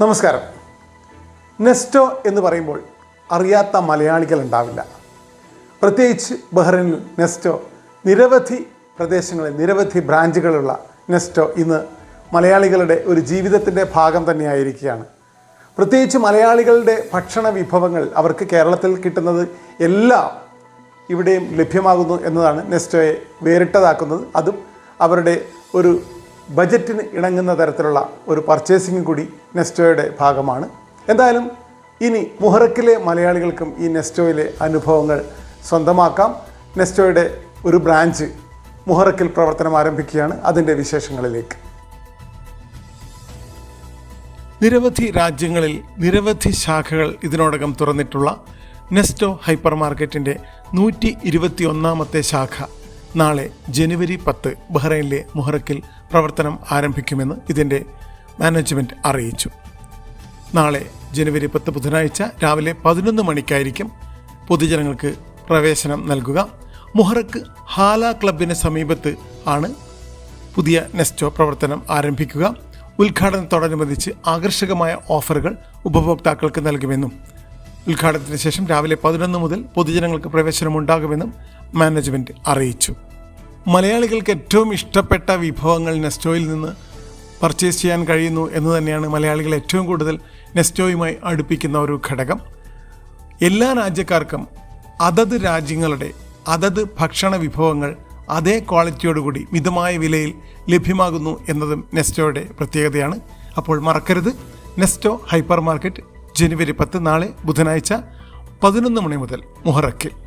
നമസ്കാരം. നെസ്റ്റോ എന്ന് പറയുമ്പോൾ അറിയാത്ത മലയാളികൾ ഉണ്ടാവില്ല. പ്രത്യേകിച്ച് ബഹ്റൈനിൽ നെസ്റ്റോ നിരവധി പ്രദേശങ്ങളിൽ നിരവധി ബ്രാഞ്ചുകളുള്ള നെസ്റ്റോ ഇന്ന് മലയാളികളുടെ ഒരു ജീവിതത്തിന്റെ ഭാഗം തന്നെയായിരിക്കുകയാണ്. പ്രത്യേകിച്ച് മലയാളികളുടെ ഭക്ഷണ വിഭവങ്ങൾ അവർക്ക് കേരളത്തിൽ കിട്ടുന്നത് എല്ലാം ഇവിടെയും ലഭ്യമാകുന്നു എന്നതാണ് നെസ്റ്റോയെ വേറിട്ടതാക്കുന്നത്. അതും അവരുടെ ഒരു ബജറ്റിന് ഇണങ്ങുന്ന തരത്തിലുള്ള ഒരു പർച്ചേസിംഗ് കൂടി നെസ്റ്റോയുടെ ഭാഗമാണ്. എന്തായാലും ഇനി മുഹറക്കിലെ മലയാളികൾക്കും ഈ നെസ്റ്റോയിലെ അനുഭവങ്ങൾ സ്വന്തമാക്കാം. നെസ്റ്റോയുടെ ഒരു ബ്രാഞ്ച് മുഹറക്കിൽ പ്രവർത്തനം ആരംഭിക്കുകയാണ്. അതിന്റെ വിശേഷങ്ങളിലേക്ക്. നിരവധി രാജ്യങ്ങളിൽ നിരവധി ശാഖകൾ ഇതിനോടകം തുറന്നിട്ടുള്ള നെസ്റ്റോ ഹൈപ്പർ മാർക്കറ്റിന്റെ നൂറ്റി ഇരുപത്തി ഒന്നാമത്തെ ശാഖ നാളെ ജനുവരി പത്ത് ബഹ്റൈനിലെ മുഹറക്കിൽ പ്രവർത്തനം ആരംഭിക്കുമെന്ന് ഇതിന്റെ മാനേജ്മെന്റ് അറിയിച്ചു. നാളെ ജനുവരി പത്ത് ബുധനാഴ്ച രാവിലെ പതിനൊന്ന് മണിക്കായിരിക്കും പൊതുജനങ്ങൾക്ക് പ്രവേശനം നൽകുക. മുഹറക്ക് ഹാല ക്ലബിന് സമീപത്ത് ആണ് പുതിയ നെസ്റ്റോ പ്രവർത്തനം ആരംഭിക്കുക. ഉദ്ഘാടനത്തോടനുബന്ധിച്ച് ആകർഷകമായ ഓഫറുകൾ ഉപഭോക്താക്കൾക്ക് നൽകുമെന്നും ഉദ്ഘാടനത്തിന് ശേഷം രാവിലെ പതിനൊന്ന് മുതൽ പൊതുജനങ്ങൾക്ക് പ്രവേശനമുണ്ടാകുമെന്നും മാനേജ്മെന്റ് അറിയിച്ചു. മലയാളികൾക്ക് ഏറ്റവും ഇഷ്ടപ്പെട്ട വിഭവങ്ങൾ നെസ്റ്റോയിൽ നിന്ന് പർച്ചേസ് ചെയ്യാൻ കഴിയുന്നു എന്ന് തന്നെയാണ് മലയാളികൾ ഏറ്റവും കൂടുതൽ നെസ്റ്റോയുമായി അടുപ്പിക്കുന്ന ഒരു ഘടകം. എല്ലാ രാജ്യക്കാർക്കും അതത് രാജ്യങ്ങളുടെ അതത് ഭക്ഷണ വിഭവങ്ങൾ അതേ ക്വാളിറ്റിയോടുകൂടി മിതമായ വിലയിൽ ലഭ്യമാകുന്നു എന്നതും നെസ്റ്റോയുടെ പ്രത്യേകതയാണ്. അപ്പോൾ മറക്കരുത്. നെസ്റ്റോ ഹൈപ്പർ മാർക്കറ്റ് ജനുവരി പത്ത് നാളെ ബുധനാഴ്ച പതിനൊന്ന് മണി മുതൽ മുഹറക്കിൽ